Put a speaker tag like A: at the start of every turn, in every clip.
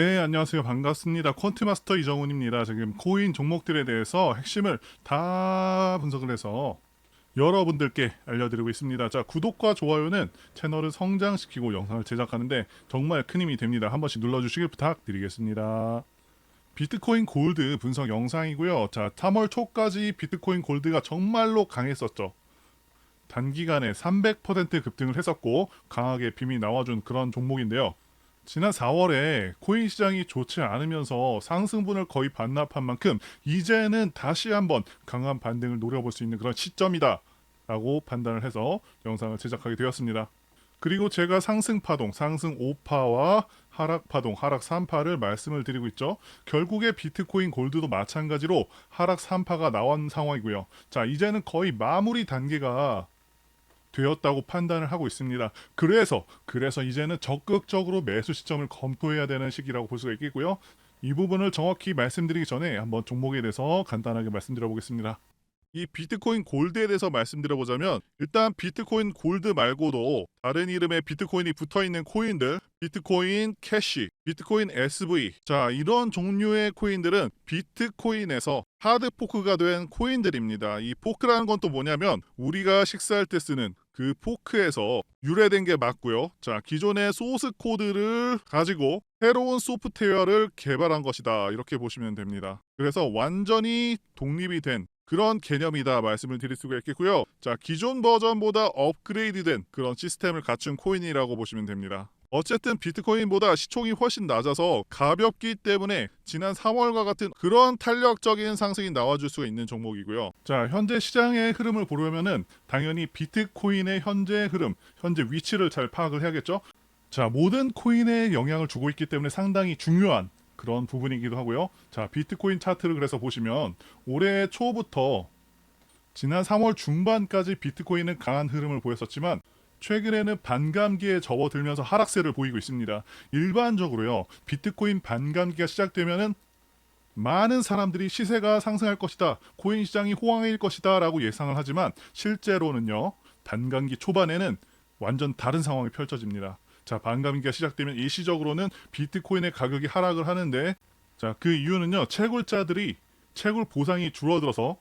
A: 네, 안녕하세요. 반갑습니다. 퀀트마스터 이정훈입니다. 지금 코인 종목들에 대해서 핵심을 다 분석을 해서 여러분들께 알려드리고 있습니다. 자, 구독과 좋아요는 채널을 성장시키고 영상을 제작하는데 정말 큰 힘이 됩니다. 한 번씩 눌러주시길 부탁드리겠습니다. 비트코인 골드 분석 영상이고요. 자, 3월 초까지 비트코인 골드가 정말로 강했었죠. 단기간에 300% 급등을 했었고 강하게 빔이 나와준 그런 종목인데요. 지난 4월에 코인 시장이 좋지 않으면서 상승분을 거의 반납한 만큼 이제는 다시 한번 강한 반등을 노려볼 수 있는 그런 시점이다 라고 판단을 해서 영상을 제작하게 되었습니다. 그리고 제가 상승 파동, 상승 5파와 하락 파동, 하락 3파를 말씀을 드리고 있죠. 결국에 비트코인 골드도 마찬가지로 하락 3파가 나온 상황이고요. 자, 이제는 거의 마무리 단계가 되었다고 판단을 하고 있습니다. 그래서 그래서 이제는 적극적으로 매수 시점을 검토해야 되는 시기라고 볼 수가 있겠고요. 이 부분을 정확히 말씀드리기 전에 한번 종목에 대해서 간단하게 말씀드려 보겠습니다. 이 비트코인 골드에 대해서 말씀드려보자면 일단 비트코인 골드 말고도 다른 이름의 비트코인이 붙어있는 코인들 비트코인 캐시, 비트코인 SV 자 이런 종류의 코인들은 비트코인에서 하드 포크가 된 코인들입니다. 이 포크라는 건 또 뭐냐면 우리가 식사할 때 쓰는 그 포크에서 유래된 게 맞고요. 자 기존의 소스 코드를 가지고 새로운 소프트웨어를 개발한 것이다 이렇게 보시면 됩니다. 그래서 완전히 독립이 된 그런 개념이다 말씀을 드릴 수가 있겠고요. 자, 기존 버전보다 업그레이드된 그런 시스템을 갖춘 코인이라고 보시면 됩니다. 어쨌든 비트코인보다 시총이 훨씬 낮아서 가볍기 때문에 지난 3월과 같은 그런 탄력적인 상승이 나와줄 수가 있는 종목이고요. 자, 현재 시장의 흐름을 보려면은 당연히 비트코인의 현재 흐름, 현재 위치를 잘 파악을 해야겠죠. 자, 모든 코인에 영향을 주고 있기 때문에 상당히 중요한 그런 부분이기도 하고요. 자, 비트코인 차트를 그래서 보시면 올해 초부터 지난 3월 중반까지 비트코인은 강한 흐름을 보였었지만 최근에는 반감기에 접어들면서 하락세를 보이고 있습니다. 일반적으로요. 비트코인 반감기가 시작되면은 많은 사람들이 시세가 상승할 것이다. 코인 시장이 호황일 것이다 라고 예상을 하지만 실제로는요. 반감기 초반에는 완전 다른 상황이 펼쳐집니다. 자, 반감기가 시작되면 일시적으로는 비트코인의 가격이 하락을 하는데 자, 그 이유는요. 채굴자들이 채굴 보상이 줄어들어서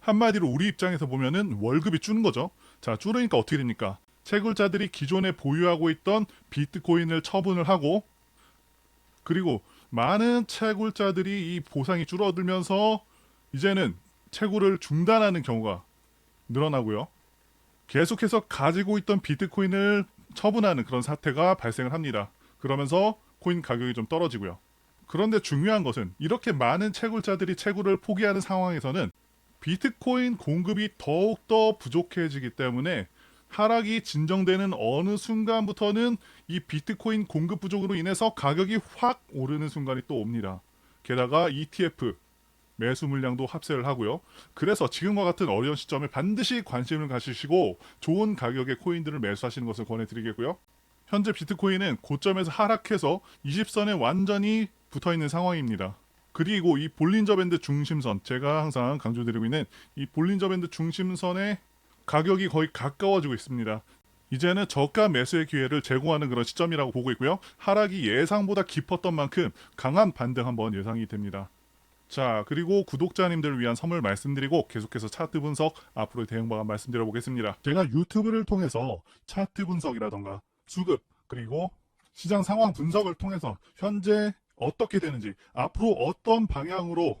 A: 한마디로 우리 입장에서 보면은 월급이 줄는 거죠. 자, 줄으니까 어떻게 됩니까? 채굴자들이 기존에 보유하고 있던 비트코인을 처분을 하고 그리고 많은 채굴자들이 이 보상이 줄어들면서 이제는 채굴을 중단하는 경우가 늘어나고요. 계속해서 가지고 있던 비트코인을 처분하는 그런 사태가 발생을 합니다. 그러면서 코인 가격이 좀 떨어지고요. 그런데 중요한 것은 이렇게 많은 채굴자들이 채굴을 포기하는 상황에서는 비트코인 공급이 더욱더 부족해지기 때문에 하락이 진정되는 어느 순간부터는 이 비트코인 공급 부족으로 인해서 가격이 확 오르는 순간이 또 옵니다. 게다가 ETF 매수 물량도 합세를 하고요. 그래서 지금과 같은 어려운 시점에 반드시 관심을 가지시고 좋은 가격의 코인들을 매수하시는 것을 권해드리겠고요. 현재 비트코인은 고점에서 하락해서 20선에 완전히 붙어 있는 상황입니다. 그리고 이 볼린저 밴드 중심선, 제가 항상 강조드리고 있는 이 볼린저 밴드 중심선의 가격이 거의 가까워지고 있습니다. 이제는 저가 매수의 기회를 제공하는 그런 시점이라고 보고 있고요. 하락이 예상보다 깊었던 만큼 강한 반등 한번 예상이 됩니다. 자, 그리고 구독자님들을 위한 선물 말씀드리고 계속해서 차트 분석 앞으로 대응 방안 말씀드려 보겠습니다. 제가 유튜브를 통해서 차트 분석이라던가 수급 그리고 시장 상황 분석을 통해서 현재 어떻게 되는지 앞으로 어떤 방향으로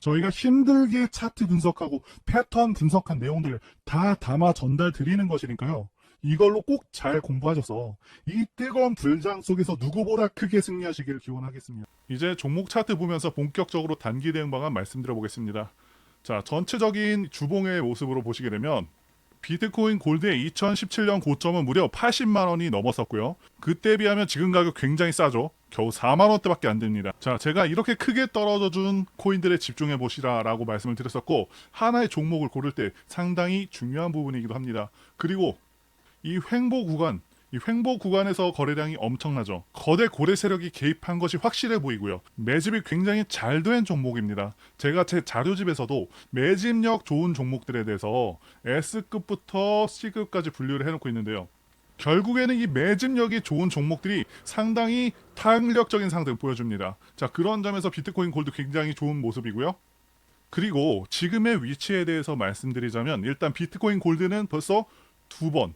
A: 저희가 힘들게 차트 분석하고 패턴 분석한 내용들을 다 담아 전달 드리는 것이니까요. 이걸로 꼭 잘 공부하셔서 이 뜨거운 불장 속에서 누구보다 크게 승리하시길 기원하겠습니다. 이제 종목 차트 보면서 본격적으로 단기 대응 방안 말씀드려 보겠습니다. 자, 전체적인 주봉의 모습으로 보시게 되면 비트코인 골드의 2017년 고점은 무려 80만 원이 넘었었고요. 그때 비하면 지금 가격 굉장히 싸죠. 겨우 4만 원대밖에 안 됩니다. 자, 제가 이렇게 크게 떨어져 준 코인들에 집중해 보시라라고 말씀을 드렸었고 하나의 종목을 고를 때 상당히 중요한 부분이기도 합니다. 그리고 이 횡보 구간 이 횡보 구간에서 거래량이 엄청나죠. 거대 고래 세력이 개입한 것이 확실해 보이고요. 매집이 굉장히 잘 된 종목입니다. 제가 제 자료집에서도 매집력 좋은 종목들에 대해서 S급부터 C급까지 분류를 해놓고 있는데요. 결국에는 이 매집력이 좋은 종목들이 상당히 탄력적인 상승을 보여줍니다. 자, 그런 점에서 비트코인 골드 굉장히 좋은 모습이고요. 그리고 지금의 위치에 대해서 말씀드리자면 일단 비트코인 골드는 벌써 두 번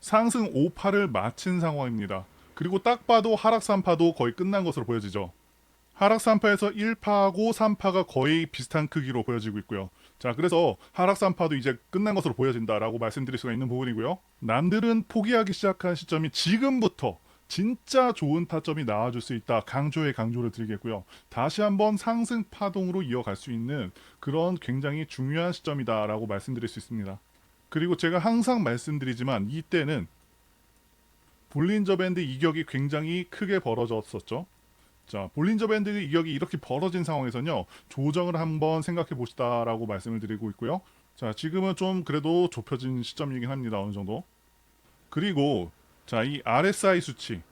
A: 상승 5파를 마친 상황입니다. 그리고 딱 봐도 하락 3파도 거의 끝난 것으로 보여지죠. 하락 3파에서 1파하고 3파가 거의 비슷한 크기로 보여지고 있고요. 자, 그래서 하락 3파도 이제 끝난 것으로 보여진다라고 말씀드릴 수가 있는 부분이고요. 남들은 포기하기 시작한 시점이 지금부터 진짜 좋은 타점이 나와줄 수 있다. 강조에 강조를 드리겠고요. 다시 한번 상승 파동으로 이어갈 수 있는 그런 굉장히 중요한 시점이다라고 말씀드릴 수 있습니다. 그리고 제가 항상 말씀드리지만 이때는 볼린저 밴드 이격이 굉장히 크게 벌어졌었죠. 자, 볼린저 밴드 이격이 이렇게 벌어진 상황에서는요, 조정을 한번 생각해 보시다라고 말씀을 드리고 있고요. 자, 지금은 좀 그래도 좁혀진 시점이긴 합니다. 어느 정도. 그리고 자, 이 RSI 수치.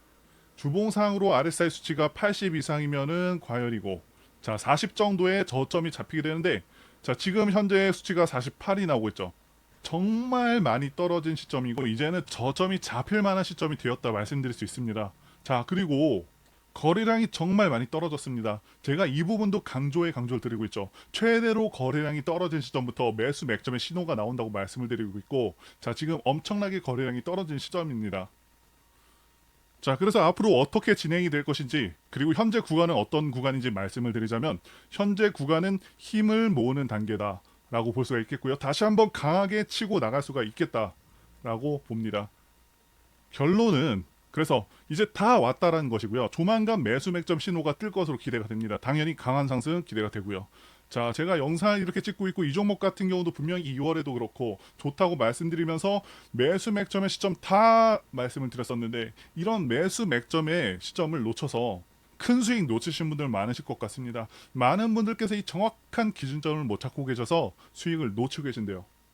A: 주봉상으로 RSI 수치가 80 이상이면은 과열이고, 자, 40 정도의 저점이 잡히게 되는데, 자, 지금 현재 수치가 48이 나오고 있죠. 정말 많이 떨어진 시점이고 이제는 저점이 잡힐 만한 시점이 되었다 말씀드릴 수 있습니다. 자 그리고 거래량이 정말 많이 떨어졌습니다. 제가 이 부분도 강조에 강조를 드리고 있죠. 최대로 거래량이 떨어진 시점부터 매수 맥점의 신호가 나온다고 말씀을 드리고 있고 자 지금 엄청나게 거래량이 떨어진 시점입니다. 자, 그래서 앞으로 어떻게 진행이 될 것인지, 그리고 현재 구간은 어떤 구간인지 말씀을 드리자면, 현재 구간은 힘을 모으는 단계다. 라고 볼 수가 있겠고요. 다시 한번 강하게 치고 나갈 수가 있겠다 라고 봅니다. 결론은 그래서 이제 다 왔다라는 것이고요. 조만간 매수 맥점 신호가 뜰 것으로 기대가 됩니다. 당연히 강한 상승 기대가 되고요. 자, 제가 영상을 이렇게 찍고 있고 이 종목 같은 경우도 분명히 2월에도 그렇고 좋다고 말씀드리면서 매수 맥점의 시점 다 말씀을 드렸었는데 이런 매수 맥점의 시점을 놓쳐서 큰 수익 놓치신 분들 많으실 것 같습니다. 많은 분들께서 이 정확한 기준점을 못 찾고 계셔서 수익을 놓치고 계신데요.